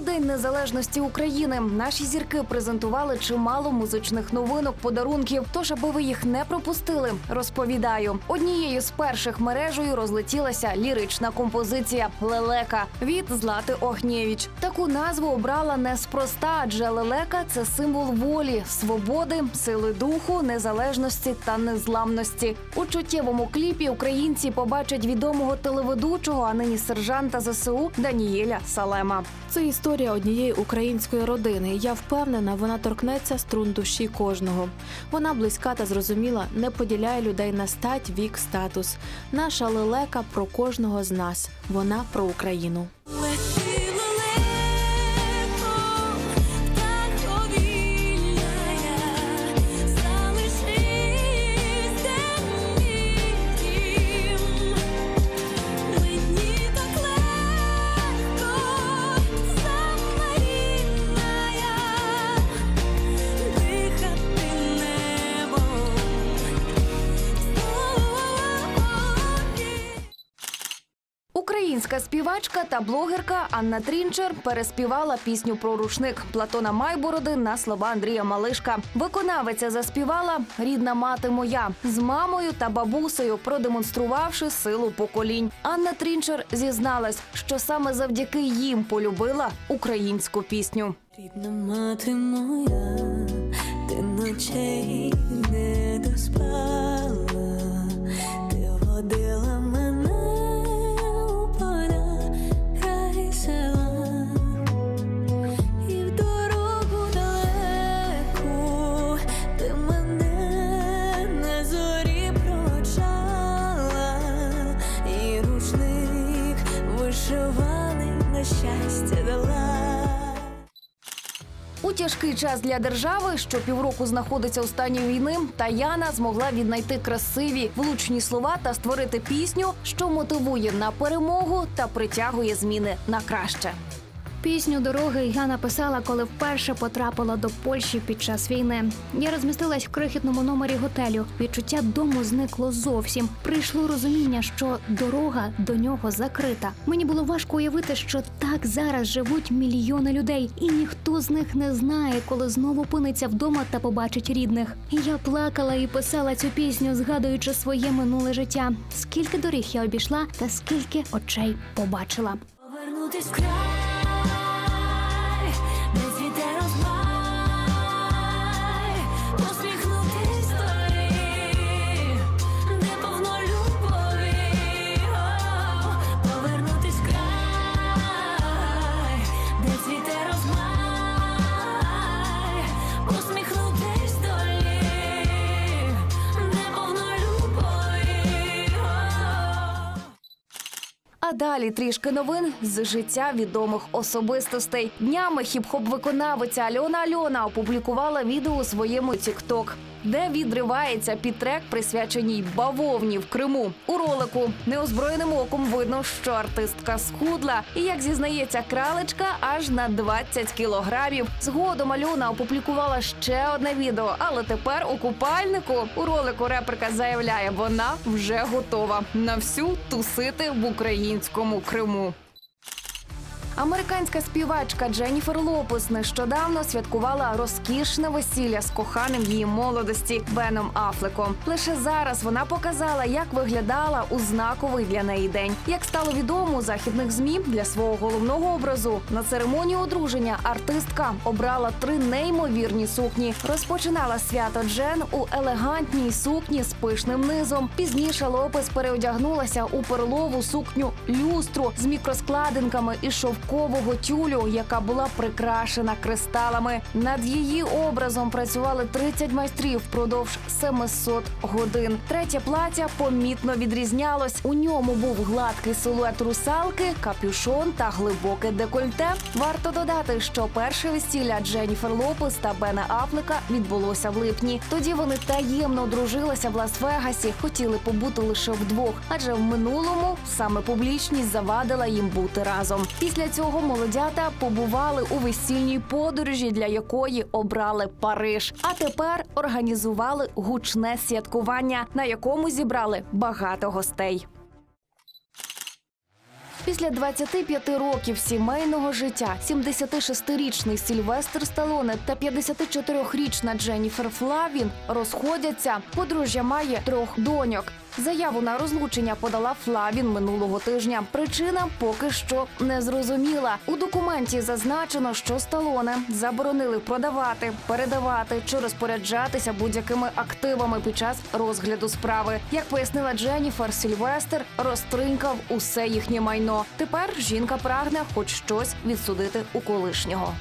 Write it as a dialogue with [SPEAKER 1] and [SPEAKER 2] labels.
[SPEAKER 1] День Незалежності України наші зірки презентували чимало музичних новинок, подарунків. Тож, аби ви їх не пропустили, розповідаю. Однією з перших мережею розлетілася лірична композиція Лелека від Злати Огнєвіч. Таку назву обрала неспроста, адже лелека це символ волі, свободи, сили духу, незалежності та незламності. У чуттєвому кліпі українці побачать відомого телеведучого, а нині сержанта ЗСУ Данієля Салема.
[SPEAKER 2] Це історія однієї української родини. Я впевнена, вона торкнеться струн душі кожного. Вона близька та зрозуміла, не поділяє людей на стать, вік, статус. Наша лелека про кожного з нас. Вона про Україну.
[SPEAKER 1] Українська співачка та блогерка Анна Трінчер переспівала пісню про рушник Платона Майбороди на слова Андрія Малишка. Виконавиця заспівала Рідна мати моя з мамою та бабусею, продемонструвавши силу поколінь. Анна Трінчер зізналась, що саме завдяки їм полюбила українську пісню.
[SPEAKER 3] Рідна мати моя, ти ночей не доспала, ти водила
[SPEAKER 1] тяжкий час для держави, що півроку знаходиться у стані війни, Таяна змогла віднайти красиві влучні слова та створити пісню, що мотивує на перемогу та притягує зміни на краще.
[SPEAKER 4] Пісню дороги я написала, коли вперше потрапила до Польщі під час війни. Я розмістилась в крихітному номері готелю. Відчуття дому зникло зовсім. Прийшло розуміння, що дорога до нього закрита. Мені було важко уявити, що так зараз живуть мільйони людей, і ніхто з них не знає, коли знову опиниться вдома та побачить рідних. Я плакала і писала цю пісню, згадуючи своє минуле життя. Скільки доріг я обійшла, та скільки очей побачила.
[SPEAKER 3] Повернутись край,
[SPEAKER 1] Далі трішки новин з життя відомих особистостей. Днями хіп-хоп виконавиця Альона Альона опублікувала відео у своєму TikTok, де відривається під трек, присвяченій бавовні в Криму. У ролику неозброєним оком видно, що артистка схудла, і як зізнається кралечка, аж на 20 кілограмів. Згодом Альона опублікувала ще одне відео, але тепер у купальнику у ролику реперка заявляє, вона вже готова на всю тусити в українському Криму. Американська співачка Дженніфер Лопес нещодавно святкувала розкішне весілля з коханим її молодості Беном Афлеком. Лише зараз вона показала, як виглядала у знаковий для неї день. Як стало відомо західних змі для свого головного образу на церемонію одруження артистка обрала три неймовірні сукні. Розпочинала свято Джен у елегантній сукні з пишним низом. Пізніше Лопес переодягнулася у перлову сукню люстру з мікроскладинками і шовкового тюлю, яка була прикрашена кристалами. Над її образом працювали 30 майстрів впродовж 700 годин. Третє плаття помітно відрізнялось. У ньому був гладкий силует русалки, капюшон та глибоке декольте. Варто додати, що перше весілля Дженніфер Лопес та Бена Афлека відбулося в липні. Тоді вони таємно одружилися в Лас-Вегасі, хотіли побути лише вдвох, адже в минулому саме публічність завадила їм бути разом. Після цього молодята побували у весільній подорожі, для якої обрали Париж. А тепер організували гучне святкування, на якому зібрали багато гостей. Після 25 років сімейного життя 76-річний Сільвестр Сталоне та 54-річна Дженніфер Флавін розходяться. Подружжя має трьох доньок. Заяву на розлучення подала Флавін минулого тижня. Причина поки що не зрозуміла. У документі зазначено, що Сталоне заборонили продавати, передавати чи розпоряджатися будь-якими активами під час розгляду справи. Як пояснила Дженніфер, Сільвестр розтринькав усе їхнє майно. Тепер жінка прагне хоч щось відсудити у колишнього.